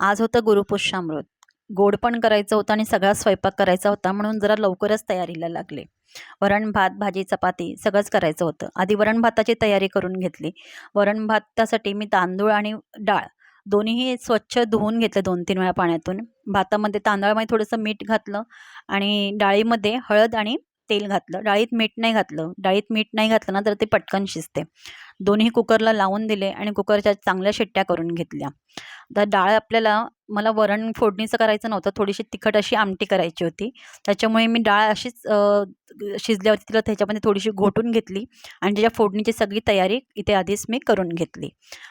आज होतं गुरुपुष्यामृत. गोड पण करायचं होतं आणि सगळा स्वयंपाक करायचा होता म्हणून जरा लवकरच तयारीला लागले. वरण भात भाजी चपाती सगळंच करायचं होतं. आधी वरण भाताची तयारी करून घेतली. वरण भातासाठी मी तांदूळ आणि डाळ दोन्हीही स्वच्छ धुवून घेतले दोन तीन वेळा पाण्यातून. भातामध्ये तांदळामध्ये थोडंसं मीठ घातलं आणि डाळीमध्ये हळद आणि तेल घातलं. डाळीत मीठ नाही घातलं. डाळीत मीठ नाही घातलं ना तर ते पटकन शिजते. दोन्ही कुकरला लावून दिले आणि कुकरच्या चांगल्या शिट्ट्या करून घेतल्या. तर डाळ आपल्याला मला वरण फोडणीचं करायचं नव्हतं. थोडीशी तिखट अशी आमटी करायची होती. त्याच्यामुळे मी डाळ अशीच शिजल्यावरती तिला त्याच्यामध्ये थोडीशी घोटून घेतली आणि त्याच्या फोडणीची सगळी तयारी इथे आधीच मी करून घेतली.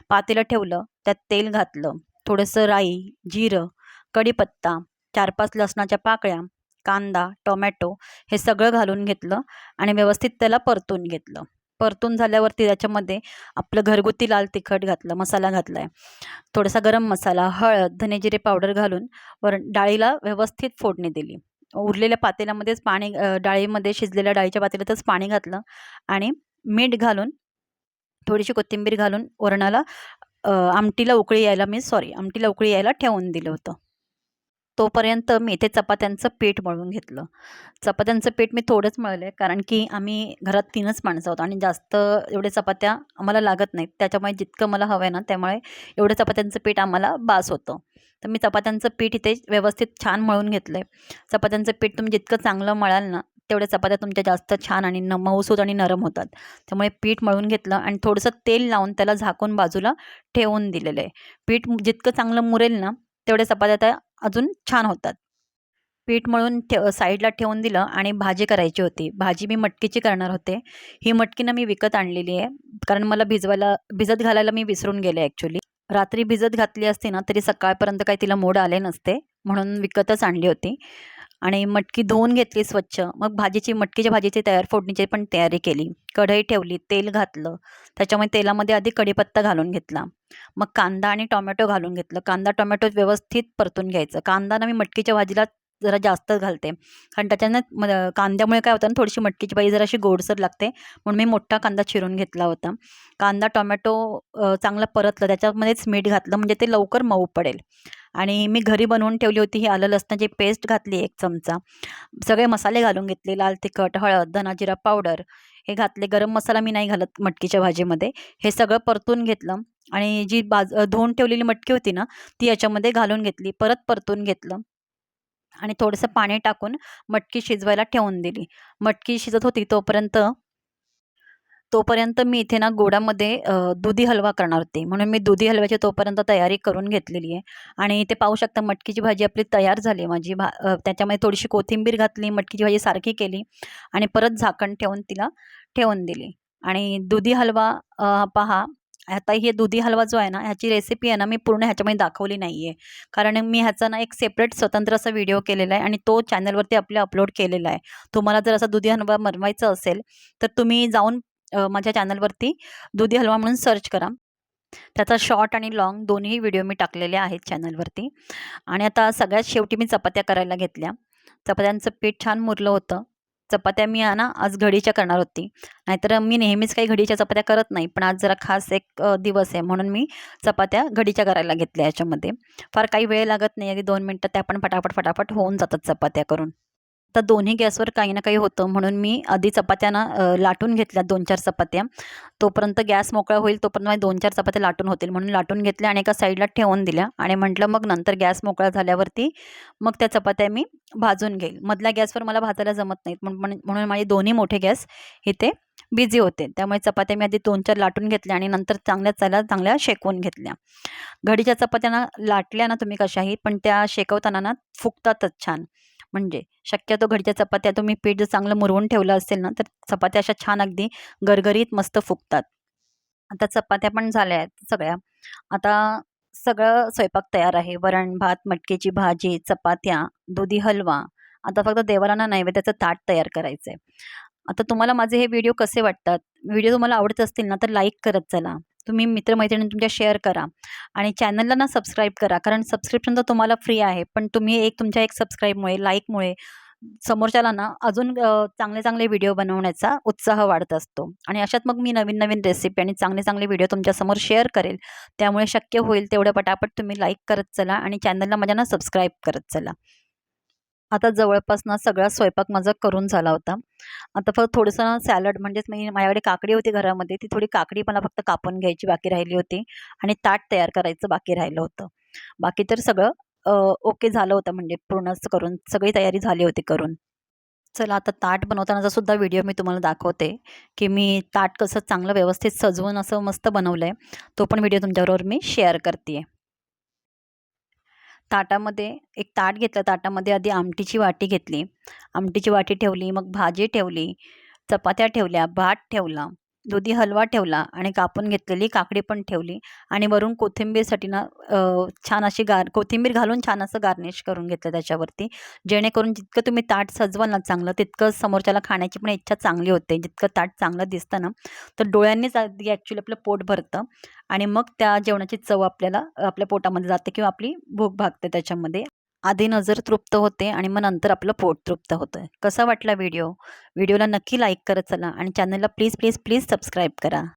पातेलं ठेवलं त्यात तेल घातलं थोडंसं राई जिरं कढीपत्ता चार पाच लसणाच्या पाकळ्या कांदा टोमॅटो हे सगळं घालून घेतलं आणि व्यवस्थित त्याला परतून घेतलं. परतून झाल्यावरती त्याच्यामध्ये आपलं घरगुती लाल तिखट घातलं मसाला घातला आहे थोडासा गरम मसाला हळद धनेजिरे पावडर घालून वरण डाळीला व्यवस्थित फोडणी दिली. उरलेल्या पातेल्यामध्येच पाणी डाळीमध्ये शिजलेल्या डाळीच्या पातेल्यातच पाणी घातलं आणि मीठ घालून थोडीशी कोथिंबीर घालून वरणाला आमटीला उकळी यायला मी सॉरी आमटीला उकळी यायला ठेवून दिलं होतं. तोपर्यंत मी इथे चपात्यांचं पीठ मळून घेतलं. चपात्यांचं पीठ मी थोडंच मळलं आहे कारण की आम्ही घरात तीनच माणसं आहोत आणि जास्त एवढे चपात्या आम्हाला लागत नाहीत. त्याच्यामुळे जितकं मला हवं आहे ना त्यामुळे एवढं चपात्यांचं पीठ आम्हाला बास होतं. तर मी चपात्यांचं पीठ इथे व्यवस्थित छान मळून घेतलं आहे चपात्यांचं पीठ तुम्ही जितकं चांगलं मळाल ना तेवढ्या चपात्या तुमच्या जास्त छान आणि न मऊसूत आणि नरम होतात. त्यामुळे पीठ मळून घेतलं आणि थोडंसं तेल लावून त्याला झाकून बाजूला ठेवून दिलेलं आहे. पीठ जितकं चांगलं मुरेल ना तेवढ्या चपात्या त्या अजून छान होतात. पीठ मळून ठेव साईडला ठेवून दिलं आणि भाजी करायची होती. भाजी मी मटकीची करणार होते. ही मटकी ना मी विकत आणलेली आहे. कारण मला भिजवायला भिजत घालायला मी विसरून गेले ॲक्च्युली रात्री भिजत घातली असती ना तरी सकाळपर्यंत काही तिला मोड आले नसते. म्हणून विकतच आणली होती. आणि मटकी धुवून घेतली स्वच्छ. मग भाजीची मटकीच्या भाजीची तयार फोडणीची पण तयारी केली. कढई ठेवली तेल घातलं. त्याच्यामुळे तेलामध्ये आधी कढीपत्ता घालून घेतला. मग कांदा आणि टोमॅटो घालून घेतलं. कांदा टोमॅटो व्यवस्थित परतून घ्यायचं. कांदा ना मी मटकीच्या भाजीला जरा जास्त घालते. कारण त्याच्यानं कांद्यामुळे काय होतं ना थोडीशी मटकीची भाजी जराशी गोडसर लागते. म्हणून मी मोठा कांदा चिरून घेतला होता. कांदा टोमॅटो चांगला परतलं. त्याच्यामध्येच मीठ घातलं. म्हणजे ते लवकर मऊ पडेल. आणि मी घरी बनवून ठेवली होती. ही आलं लसणाची पेस्ट घातली एक चमचा. सगळे मसाले घालून घेतले. लाल तिखट हळद धना जिरा पावडर हे घातले. गरम मसाला मी नाही घालत मटकीच्या भाजीमध्ये. हे सगळं परतून घेतलं आणि जी बाज धुवून ठेवलेली मटकी होती ना ती याच्यामध्ये घालून घेतली. परत परतून घेतलं आणि थोडंसं पाणी टाकून मटकी शिजवायला ठेवून दिली. मटकी शिजत होती तोपर्यंत तोपर्यंत मी इथे ना गोडामध्ये दुधी हलवा करणार होते. म्हणून मी दुधी हलव्याची तोपर्यंत तयारी करून घेतलेली आहे. आणि इथे पाहू शकता मटकीची भाजी आपली तयार झाली आहे माझी. भा त्याच्यामध्ये थोडीशी कोथिंबीर घातली मटकीची भाजी सारखी केली आणि परत झाकण ठेवून तिला ठेवून दिली. आणि दुधी हलवा पहा आता हे दुधी हलवा जो आहे ना ह्याची रेसिपी आहे ना मी पूर्ण ह्याच्यामध्ये दाखवली नाही आहे कारण मी ह्याचा ना एक सेपरेट स्वतंत्र असा व्हिडिओ केलेला आहे आणि तो चॅनलवरती आपल्या अपलोड केलेला आहे. तुम्हाला जर असा दुधी हलवा बनवायचा असेल तर तुम्ही जाऊन माझ्या चॅनलवरती दुधी हलवा म्हणून सर्च करा. त्याचा शॉर्ट आणि लाँग दोन्ही व्हिडिओ मी टाकलेले आहेत चॅनलवरती. आणि आता सगळ्यात शेवटी मी चपात्या करायला घेतल्या. चपात्यांचं पीठ छान मुरलं होतं. चपात्या मी ना आज घडीच्या करणार होती. नाहीतर मी नेहमीच काही घडीच्या चपात्या करत नाही पण आज जरा खास एक दिवस आहे म्हणून मी चपात्या घडीच्या करायला घेतल्या याच्यामध्ये. फार काही वेळ लागत नाही अगदी दोन मिनटं त्या पण फटाफट फटाफट होऊन जातात चपात्या करून. तर दोन्ही गॅसवर काही ना काही होतं म्हणून मी आधी चपात्यानं लाटून घेतल्या दोन चार चपात्या. तोपर्यंत गॅस मोकळा होईल तोपर्यंत माझ्या दोन चार चपात्या लाटून होतील म्हणून लाटून घेतल्या आणि एका साईडला ठेवून दिल्या आणि म्हटलं मग नंतर गॅस मोकळा झाल्यावरती मग त्या चपात्या मी भाजून घेईल. मधल्या गॅसवर मला भाजायला जमत नाहीत म्हणून माझे दोन्ही मोठे गॅस इथे बिझी होते. त्यामुळे चपात्या मी आधी दोन चार लाटून घेतल्या आणि नंतर चांगल्या चाला चांगल्या शेकवून घेतल्या. घडीच्या चपात्यांना लाटल्या ना तुम्ही कशाही पण त्या शेकवताना ना फुकतातच छान. म्हणजे शक्यतो घरच्या चपात्या तुम्ही पीठ जर चांगलं मुरवून ठेवलं असेल ना तर चपात्या अशा छान अगदी गरगरीत मस्त फुगतात. आता चपात्या पण झाल्या आहेत सगळ्या. आता सगळं स्वयंपाक तयार आहे. वरण भात मटकीची भाजी चपात्या दुधी हलवा. आता फक्त देवाला नैवेद्याचं ताट तयार करायचं आहे आता तुम्हाला माझे हे व्हिडिओ कसे वाटतात? व्हिडिओ तुम्हाला आवडत असतील ना तर लाईक करत चला. तुम्ही मित्रमैत्रिणी तुमच्या शेअर करा. आणि चॅनलला ना सबस्क्राईब करा. कारण सबस्क्रिप्शन तर तुम्हाला फ्री आहे. पण तुम्ही एक तुमच्या एक सबस्क्राईबमुळे लाईकमुळे समोरच्याला ना अजून चांगले चांगले व्हिडिओ बनवण्याचा उत्साह वाढत असतो. आणि अशात मग मी नवीन नवीन रेसिपी आणि चांगले चांगले व्हिडिओ तुमच्यासमोर शेअर करेल. त्यामुळे शक्य होईल तेवढं पटापट तुम्ही लाईक करत चला आणि चॅनलला माझ्या ना सबस्क्राईब करत चला. आता जवळपास ना सगळा स्वयंपाक माझा करून झाला होता. आता फक्त थोडंसं सॅलड म्हणजेच मी माझ्याकडे काकडी होती घरामध्ये ती थोडी काकडी मला फक्त कापून घ्यायची बाकी राहिली होती आणि ताट तयार करायचं बाकी राहिलं होतं. बाकी तर सगळं ओके झालं होतं म्हणजे पूर्णच करून सगळी तयारी झाली होती करून. चला आता ताट बनवतानाचा सुद्धा व्हिडिओ मी तुम्हाला दाखवते की मी ताट कसं चांगलं व्यवस्थित सजवून असं मस्त बनवलं आहे तो पण व्हिडिओ तुमच्याबरोबर मी शेअर करते आहे ताटामध्ये एक ताट घेतलं ताटामध्ये आधी आमटीची वाटी घेतली. आमटीची वाटी ठेवली मग भाजी ठेवली चपात्या ठेवल्या भात ठेवला. दुधी हलवा ठेवला आणि कापून घेतलेली काकडी पण ठेवली आणि वरून कोथिंबीरसाठी ना छान अशी गार कोथिंबीर घालून छान असं गार्निश करून घेतलं त्याच्यावरती. जेणेकरून जितकं तुम्ही ताट सजवाल ना चांगलं तितकं समोरच्याला खाण्याची पण इच्छा चांगली होते. जितकं ताट चांगलं दिसतं ना तर डोळ्यांनीच आधी ॲक्च्युली आपलं पोट भरतं आणि मग त्या जेवणाची चव आपल्याला आपल्या पोटामध्ये जाते किंवा आपली भूक भागते त्याच्यामध्ये. आधी नजर तृप्त होते आणि मग नंतर आपलं पोट तृप्त होतं आहे कसा वाटला व्हिडिओ? व्हिडिओला नक्की लाईक करत चला आणि चॅनलला प्लीज प्लीज प्लीज सबस्क्राईब करा.